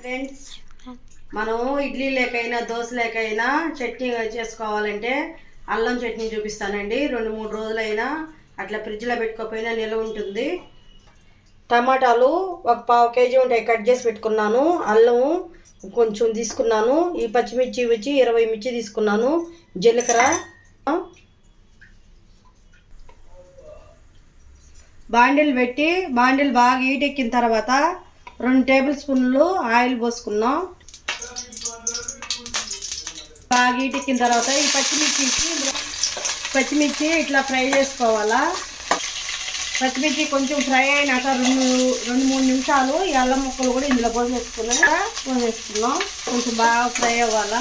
Friends మనం ఇడ్లీ లేకైనా దోశ లేకైనా చట్నీ చేసుకోవాలంటే అల్లం చట్నీ చూపిస్తానండి. రెండు మూడు రోజులైనా అట్లా ఫ్రిడ్జ్లో పెట్టుకోకపోయినా నిల్వ ఉంటుంది. టమాటాలు ఒక పావు కేజీ ఉంటాయి కట్ చేసి పెట్టుకున్నాను. అల్లం కొంచెం తీసుకున్నాను. ఈ పచ్చిమిర్చి వచ్చి ఇరవై మిర్చి తీసుకున్నాను. జీలకర్ర. బాండిల్ పెట్టి బాండిల్ బాగా ఈటెక్కిన తర్వాత రెండు టేబుల్ స్పూన్లు ఆయిల్ పోసుకున్నాం బాగా ఈటెక్కిన తర్వాత ఈ పచ్చిమిర్చికి పచ్చిమిర్చి ఇట్లా ఫ్రై చేసుకోవాలా. పచ్చిమిర్చి కొంచెం ఫ్రై అయినాక రెండు రెండు మూడు నిమిషాలు ఈ అల్లం ముక్కలు కూడా ఇందులో పోసేసుకున్నాక పోసేసుకున్నాం కొంచెం బాగా ఫ్రై అవ్వాలా.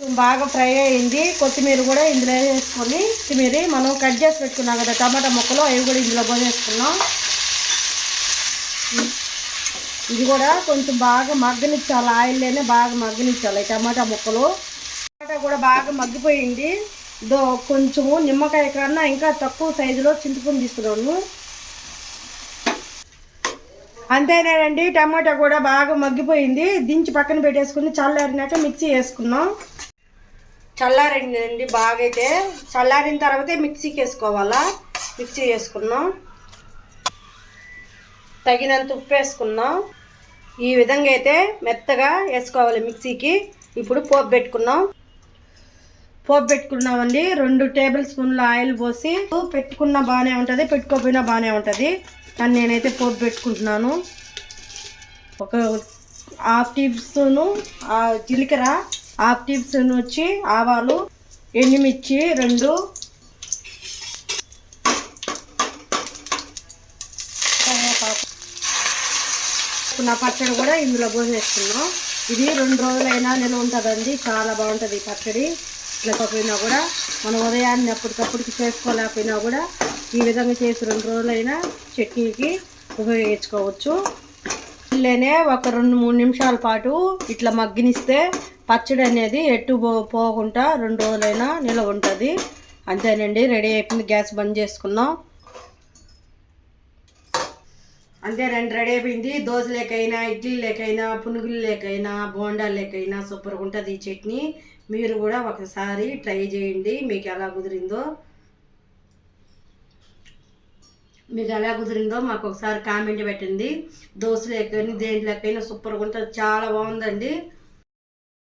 కొంచెం బాగా ఫ్రై అయింది. కొత్తిమీర కూడా ఇందులో వేసుకొని కొత్తిమీర మనం కట్ చేసి పెట్టుకున్నాం కదా టమాటా ముక్కలు అవి కూడా ఇందులో పోసేసుకున్నాం ఇది కూడా కొంచెం బాగా మగ్గనిచ్చాలి ఆయిల్లోనే బాగా మగ్గనిచ్చాలి ఈ టమాటా ముక్కలు. టమాటా కూడా బాగా మగ్గిపోయింది. దో కొంచెము నిమ్మకాయ కన్నా ఇంకా తక్కువ సైజులో చింతపండు తీసుకున్నాను. అంతేనేనండి టమాటా కూడా బాగా మగ్గిపోయింది. దించి పక్కన పెట్టేసుకుని చల్లారినాక మిక్సీ వేసుకున్నాం. చల్లారిందండి బాగా అయితే చల్లారిన తర్వాతే మిక్సీకి వేసుకోవాలా? మిక్సీ వేసుకున్నాం. తగినంత ఉప్పు వేసుకున్నాం. ఈ విధంగా అయితే మెత్తగా వేసుకోవాలి మిక్సీకి. ఇప్పుడు పోపు పెట్టుకున్నాం. పోపు పెట్టుకున్నామండి. రెండు టేబుల్ స్పూన్ల ఆయిల్ పోసి పెట్టుకున్న బాగానే ఉంటుంది పెట్టుకోకపోయినా బాగానే ఉంటుంది. కానీ నేనైతే పోపు పెట్టుకుంటున్నాను. ఒక హాఫ్ టీ స్పూను ఆ జీలకర్ర హాఫ్ టీ స్పూన్ వచ్చి ఆవాలు ఎండుమిర్చి రెండు. కరివేపాకు. నా పచ్చడి కూడా ఇందులో పోసేస్తున్నాం ఇది రెండు రోజులైనా నిల్వ ఉంటుందండి. చాలా బాగుంటుంది ఈ పచ్చడి. లేకపోయినా కూడా మనం ఉదయాన్నే అప్పటికప్పటికి చేసుకోలేకపోయినా కూడా ఈ విధంగా చేసి రెండు రోజులైనా చట్నీకి ఉపయోగించుకోవచ్చు. ఇలానే ఒక రెండు మూడు నిమిషాల పాటు ఇట్లా మగ్గినిస్తే పచ్చడి అనేది ఎట్టు పో పోకుండా రెండు రోజులైనా నిల్వ ఉంటుంది. అంతేనండి. రెడీ అయిపోయింది. గ్యాస్ బంద్ చేసుకున్నాం అంతే రెండు రెడీ అయిపోయింది. దోశ లేకైనా ఇడ్లీ లేకైనా పునుగులు లేకైనా బోండా లేకైనా సూపర్గా ఉంటుంది ఈ చట్నీ. మీరు కూడా ఒకసారి ట్రై చేయండి. మీకు ఎలా కుదిరిందో. మీకు ఎలా కుదిరిందో మాకు ఒకసారి కామెంట్ పెట్టండి. దోశ లేకైనా దేంట్లోకైనా సూపర్గా ఉంటుంది. చాలా బాగుందండి.